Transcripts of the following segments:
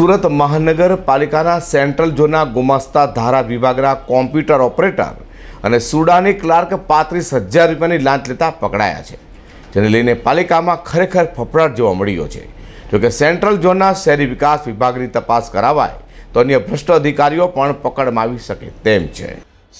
સુરત મહાનગરપાલિકાના સેન્ટ્રલ ઝોનના ગુમાસ્તા ધારા વિભાગના કોમ્પ્યુટર ઓપરેટર અને સુડાની ક્લાર્ક પાંત્રીસ હજાર રૂપિયાની લાંચ લેતા પકડાયા છે, જેને લઈને પાલિકામાં ખરેખર ફફડાટ જોવા મળ્યો છે. જોકે સેન્ટ્રલ ઝોનના શહેરી વિકાસ વિભાગની તપાસ કરાવાય તો અન્ય ભ્રષ્ટ અધિકારીઓ પણ પકડમાં આવી શકે તેમ છે.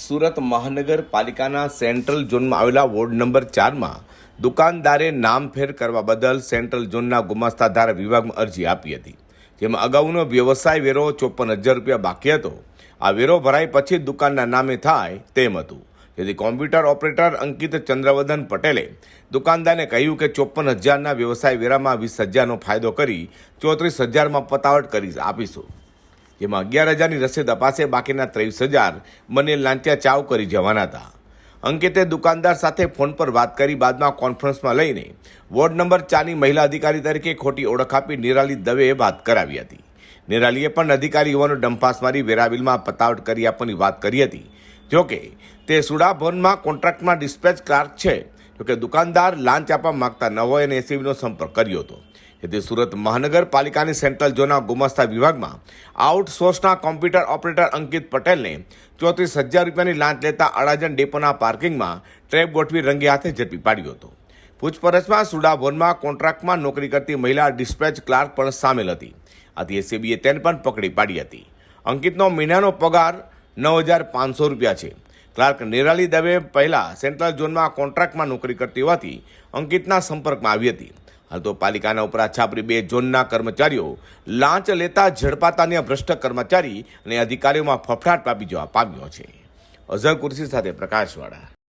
સુરત મહાનગરપાલિકાના સેન્ટ્રલ ઝોનમાં આવેલા વોર્ડ નંબર ચારમાં દુકાનદારે નામફેર કરવા બદલ સેન્ટ્રલ ઝોનના ગુમાસ્તા ધારા વિભાગમાં અરજી આપી હતી. જેમાં અગાઉનો વ્યવસાય વેરો ચોપન હજાર રૂપિયા બાકી હતો. આ વેરો ભરાય પછી દુકાનના નામે થાય તેમ હતું. જેથી કોમ્પ્યુટર ઓપરેટર અંકિત ચંદ્રવર્ધન પટેલે દુકાનદારને કહ્યું કે ચોપન હજારના વ્યવસાય વેરામાં વીસ હજારનો ફાયદો કરી ચોત્રીસ હજારમાં પતાવટ કરી આપીશું. જેમાં અગિયાર હજારની રસીદ અપાશે બાકીના ત્રેવીસ હજાર મને લાંચ્યા ચાવ કરી જવાના હતા. અંકિતે દુકાનદાર સાથે ફોન પર વાત કરી બાદમાં કોન્ફરન્સમાં લઈને વોર્ડ નંબર ચારની મહિલા અધિકારી તરીકે ખોટી ઓળખ આપી નિરાલી દવેએ વાત કરાવી હતી. નિરાલીએ પણ અધિકારી હોવાનો ડંફાસ મારી વેરાબિલમાં પતાવટ કરી આપવાની વાત કરી હતી. જોકે તે સુડા ભવનમાં કોન્ટ્રાક્ટમાં ડિસ્પેચ ક્લાર્ક છે. જોકે દુકાનદાર લાંચ આપવા માગતા ન હોય અને એસીબીનો સંપર્ક કર્યો હતો. જેથી સુરત મહાનગરપાલિકાની સેન્ટ્રલ ઝોનના ગુમાસ્તા વિભાગમાં આઉટસોર્સના કોમ્પ્યુટર ઓપરેટર અંકિત પટેલને ચોત્રીસ હજાર રૂપિયાની લાંચ લેતા અડાજણ ડેપોના પાર્કિંગમાં ટ્રેપ ગોઠવી રંગે હાથે ઝડપી પાડ્યો હતો. પૂછપરછમાં સુડા ભવનમાં કોન્ટ્રાક્ટમાં નોકરી કરતી મહિલા ડિસ્પેચ ક્લાર્ક પણ સામેલ હતી. આથી એસીબીએ તેને પણ પકડી પાડી હતી. અંકિતનો મહિનાનો પગાર નવ હજાર પાંચસો રૂપિયા છે. ક્લાર્ક નિરાલી દવે પહેલાં સેન્ટ્રલ ઝોનમાં કોન્ટ્રાક્ટમાં નોકરી કરતી હોવાથી અંકિતના સંપર્કમાં આવી હતી. હાલ તો પાલિકાના ઉપરા છાપરી બે ઝોનના કર્મચારીઓ લાંચ લેતા ઝડપાતા અન્ય ભ્રષ્ટ કર્મચારી અને અધિકારીઓમાં ફફડાટ પામી જવા પામ્યો છે. અઝર કુર્સી સાથે પ્રકાશવાળા.